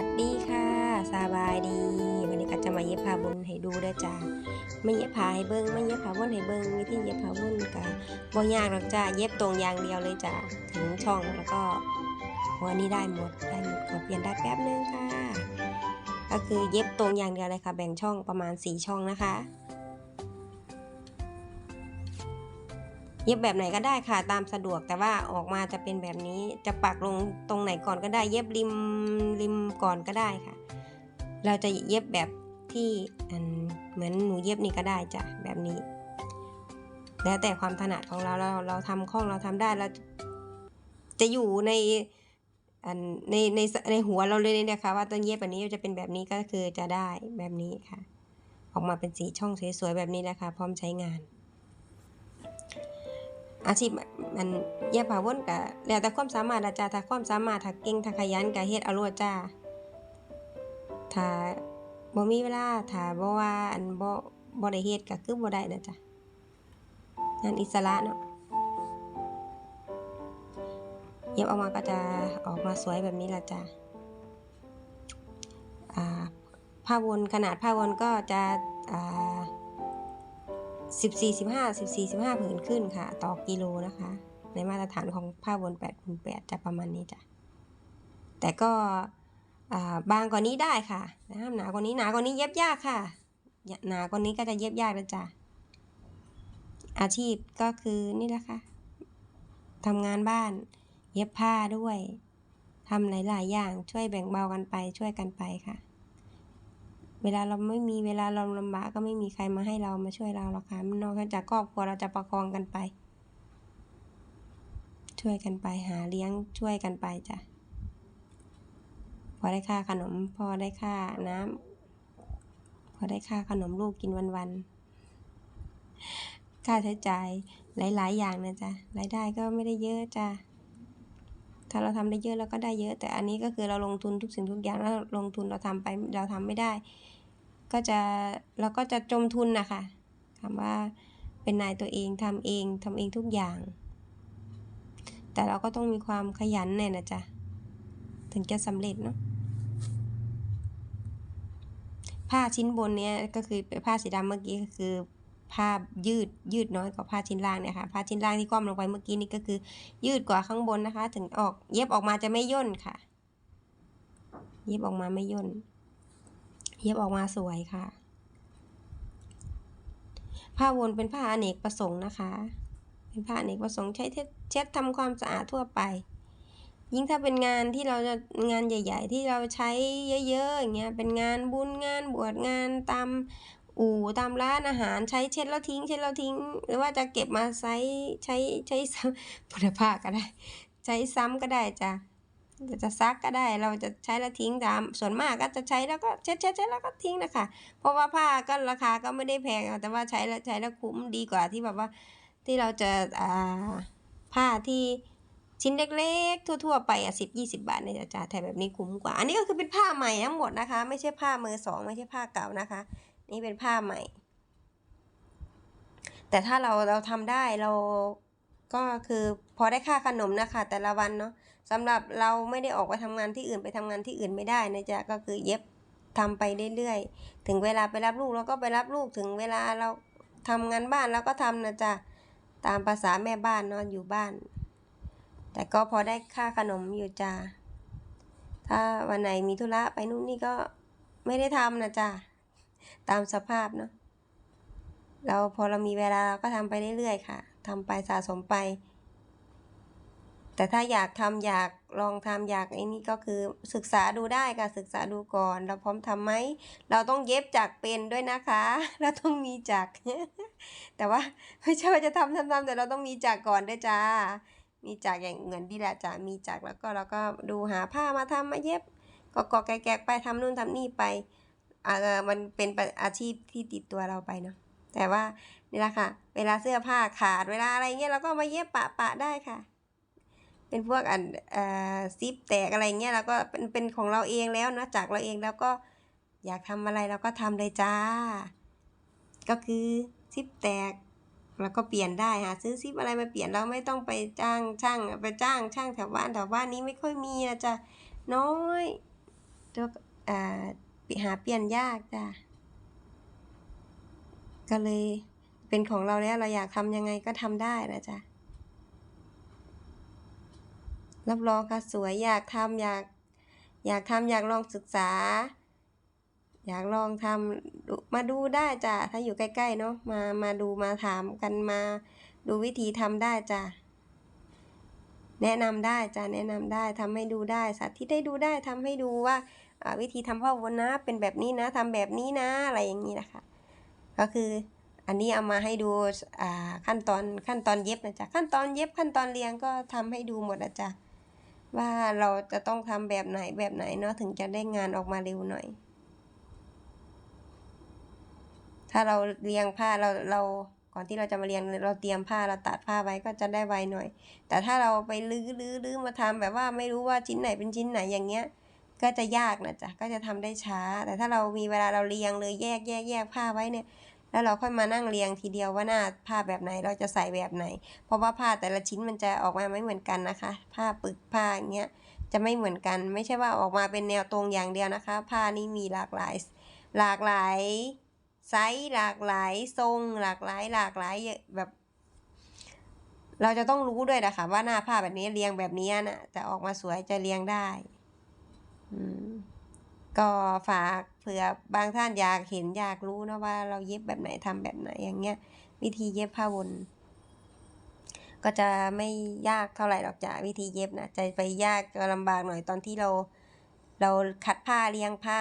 วัสดีค่ะสบายดีวันนี้ก็จะมาเย็บผ้าบุญให้ดูด้วยจ้าไม่เย็บผ้าให้เบิ้งไม่เย็บผ้าวนให้เบิ้งวิธีเย็บผ้าวนก็บ่ยากหรอกจ้าเย็บตรงอย่างเดียวเลยจ้าถึงช่องแล้วก็หัวนี้ได้หมดได้หมดขอเปลี่ยนได้แป๊บนึงค่ะ ก็คือเย็บตรงอย่างเดียวเลยค่ะ แบ่งช่องประมาณ4ช่องนะคะ เย็บแบบไหนก็ได้ค่ะตามสะดวกแต่ว่าออกมาจะเป็นแบบนี้จะปักลงตรงไหนก่อนก็ได้ เย็บริมริมก่อนก็ได้ค่ะ เราจะเย็บแบบที่อันเหมือนหนูเย็บนี่ก็ได้จ้ะแบบนี้ แล้วแต่ความถนัดของเราเราเราทำคล่องเราทำได้เราจะอยู่ในในในในหัวเราเลยเนี่ยค่ะว่าต้องเย็บแบบนี้จะเป็นแบบนี้ก็คือจะได้แบบนี้ค่ะ ออกมาเป็นสีช่องสวยๆแบบนี้แหละค่ะพร้อมใช้งาน อาชีพมันเย็บผ้าวนกะแล้วแต่ความสามารถละจ้าถ้าความสามารถถ้าเก่งถ้าขยันกะเฮ็ดเอาโลดจ้าถ้าบ่มีเวลาถ้าบ่ว่าอันบ่บ่ได้เฮ็ดก็คือบ่ได้นะจ้ะงานอิสระเนาะเย็บออกมาก็จะออกมาสวยแบบนี้ละจ้ะอ่าผ้าวนขนาดผ้าวนก็จะอ่า สิบสี่สิบห้าสิบสี่สิบห้าผืนขึ้นค่ะ ต่อกิโลนะคะ ในมาตรฐานของผ้าวนแปดคูณแปดจะประมาณนี้จ้ะแต่ก็บางกว่านี้ได้ค่ะนะหนากว่านี้หนากว่านี้เย็บยากค่ะ หนากว่านี้ก็จะเย็บยากนะจ๊ะอาชีพก็คือนี่แหละค่ะทำงานบ้าน เย็บผ้าด้วยทำหลายๆอย่างช่วยแบ่งเบากันไปช่วยกันไปค่ะ เวลาเราไม่มีเวลาเราลำบากก็ไม่มีใครมาให้เรามาช่วยเราหรอกค่ะนอกจากครอบครัวเราจะประคองกันไป ช่วยกันไปหาเลี้ยงช่วยกันไปจ้ะพอได้ค่าขนม พอได้ค่าน้ำพอได้ค่าขนมลูกกินวันๆค่าใช้จ่ายหลายๆ อย่างนะจ๊ะรายได้ก็ไม่ได้เยอะจ้ะถ้าเราทำได้เยอะเราก็ได้เยอะ แต่อันนี้ก็คือเราลงทุนทุกสิ่งทุกอย่างแล้วลงทุนเราทำไปเราทำไม่ได้ ก็จะเราก็จะจมทุนนะคะคำว่าเป็นนายตัวเองทำเองทำเองทุกอย่าง แต่เราก็ต้องมีความขยันแน่นะจ๊ะ ถึงจะสำเร็จเนาะผ้าชิ้นบนเนี้ยก็คือเป็นผ้าสีดำเมื่อกี้ก็คือผ้ายืดยืดน้อยกว่าผ้าชิ้นล่างเนี่ยค่ะผ้าชิ้นล่างที่คว่ำลงไปเมื่อกี้นี่ก็คือ ยืดกว่าข้างบนนะคะ ถึงออกเย็บออกมาจะไม่ย่นค่ะ เย็บออกมาไม่ย่น เย็บออกมาสวยค่ะ ผ้าวนเป็นผ้าอเนกประสงค์นะคะ เป็นผ้าอเนกประสงค์ใช้เช็ดทำความสะอาดทั่วไป ยิ่งถ้าเป็นงานที่เราจะงานใหญ่ ๆ ที่เราใช้เยอะๆอย่างเงี้ยเป็นงานบุญงานบวชงานตามอู่ตามร้านอาหารใช้เช็ดแล้วทิ้ง เช็ดแล้วทิ้ง หรือว่าจะเก็บมาใช้ใช้ใช้ซ้ำพุทธภาก็ได้ ใช้ซ้ำก็ได้จ้ะ จะซักก็ได้เราจะใช้แล้วทิ้งตามส่วนมากก็จะใช้แล้วก็เช็ดเช็ดเช็ดแล้วก็ทิ้งนะคะ เพราะว่าผ้าก็ราคาก็ไม่ได้แพงแต่ว่าใช้แล้วใช้แล้วคุ้มดีกว่าที่แบบว่าที่เราจะอ่าผ้าที่ชิ้นเล็กๆ ทั่ว ๆ ไปอะสิบยี่สิบาทเนี่ยจะจ่ายแต่แบบนี้คุ้มกว่า อันนี้ก็คือเป็นผ้าใหม่ทั้งหมดนะคะ ไม่ใช่ผ้ามือสองไม่ใช่ผ้าเก่านะคะ นี่เป็นผ้าใหม่ แต่ถ้าเราเราทำได้เรา ก็คือพอได้ค่าขนมนะคะแต่ละวันเนาะสำหรับเราไม่ได้ออกไปทำงานที่อื่นไปทำงานที่อื่นไม่ได้นะจ๊ะก็คือเย็บทำไปเรื่อยๆ ถึงเวลาไปรับลูกเราก็ไปรับลูกถึงเวลาเราทำงานบ้านเราก็ทำนะจ๊ะตามภาษาแม่บ้านเนาะอยู่บ้าน แต่ก็พอได้ค่าขนมอยู่จ้ะถ้าวันไหนมีธุระไปนู่นนี่ก็ไม่ได้ทำนะจ๊ะตามสภาพเนาะเราพอเรามีเวลาเราก็ทำไปเรื่อยๆค่ะ ทำไปสะสมไป แต่ถ้าอยากทำอยากลองทำอยากไอ้นี่ก็คือศึกษาดูได้ค่ะศึกษาดูก่อน เราพร้อมทำไหมเราต้องเย็บจากเป็นด้วยนะคะ เราต้องมีจักแต่ว่าไม่ใช่ว่าจะทำทำทำแต่เราต้องมีจักก่อนด้วยจ้า มีจักอย่างเหมือนที่แหละจ้ามีจักแล้วก็เราก็ดูหาผ้ามาทำมาเย็บก็กอแกกๆไปทำนู่นทำนี่ไปอ่ามันเป็นอาชีพที่ติดตัวเราไปเนาะ แต่ว่านี่แหละค่ะ เวลาเสื้อผ้าขาดเวลาอะไรเงี้ยเราก็มาเย็บปะปะได้ค่ะ เป็นพวกอันซิปแตกอะไรเงี้ยเราก็เป็นเป็นของเราเองแล้วนะจากเราเองแล้วก็อยากทำอะไรเราก็ทำเลยจ้า ก็คือซิปแตกเราก็เปลี่ยนได้หาซื้อซิปอะไรมาเปลี่ยนเราไม่ต้องไปจ้างช่างไปจ้างช่างแถวบ้านแถวบ้านนี้ไม่ค่อยมีนะจ๊ะน้อยตัวอ่าหาเปลี่ยนยากจ้ะ ก็เลยเป็นของเราแล้วเราอยากทำยังไงก็ทำได้นะจ๊ะ รับรองค่ะสวยอยากทำอยาก อยากทำอยากลองศึกษา อยากลองทำมาดูได้จ้ะ ถ้าอยู่ใกล้ๆเนาะมามาดูมาถามกันมาดูวิธีทำได้จ้ะ แนะนำได้จ้ะแนะนำได้ทำให้ดูได้สาธิตให้ดูได้ทำให้ดูว่าวิธีทำผ้าวนนะเป็นแบบนี้นะทำแบบนี้นะอะไรอย่างนี้นะคะ ก็คืออันนี้เอามาให้ดูอ่าขั้นตอนขั้นตอนเย็บนะจ๊ะขั้นตอนเย็บขั้นตอนเรียงก็ทำให้ดูหมดนะจ๊ะว่าเราจะต้องทำแบบไหนแบบไหนเนาะถึงจะได้งานออกมาเร็วหน่อย ถ้าเราเรียงผ้าเราเราก่อนที่เราจะมาเรียงเราเตรียมผ้าเราตัดผ้าไว้ก็จะได้ไวหน่อย แต่ถ้าเราไปลื้อลื้อลื้อมาทำแบบว่าไม่รู้ว่าชิ้นไหนเป็นชิ้นไหนอย่างเงี้ย ก็จะยากนะจ๊ะก็จะทำได้ช้า แต่ถ้าเรามีเวลาเราเรียงเลยแยกแยกแยกผ้าไว้เนี่ย แล้วเราค่อยมานั่งเรียงทีเดียวว่าหน้าผ้าแบบไหนเราจะใส่แบบไหน เพราะว่าผ้าแต่ละชิ้นมันจะออกมาไม่เหมือนกันนะคะ ผ้าปึกผ้าอย่างเงี้ยจะไม่เหมือนกัน ไม่ใช่ว่าออกมาเป็นแนวตรงอย่างเดียวนะคะ ผ้านี่มีหลากหลาย หลากหลายไซส์หลากหลายทรง หลากหลายหลากหลายแบบ เราจะต้องรู้ด้วยนะคะว่าหน้าผ้าแบบนี้เรียงแบบนี้นะจะออกมาสวยจะเรียงได้ อืม ก็ฝากเผื่อบางท่านอยากเห็นอยากรู้นะว่าเราเย็บแบบไหนทำแบบไหนอย่างเงี้ย วิธีเย็บผ้าวนก็จะไม่ยากเท่าไหร่หรอกจ้ะวิธีเย็บนะจะไปยากจะลำบากหน่อยตอนที่เรา เราคัดผ้าเรียงผ้า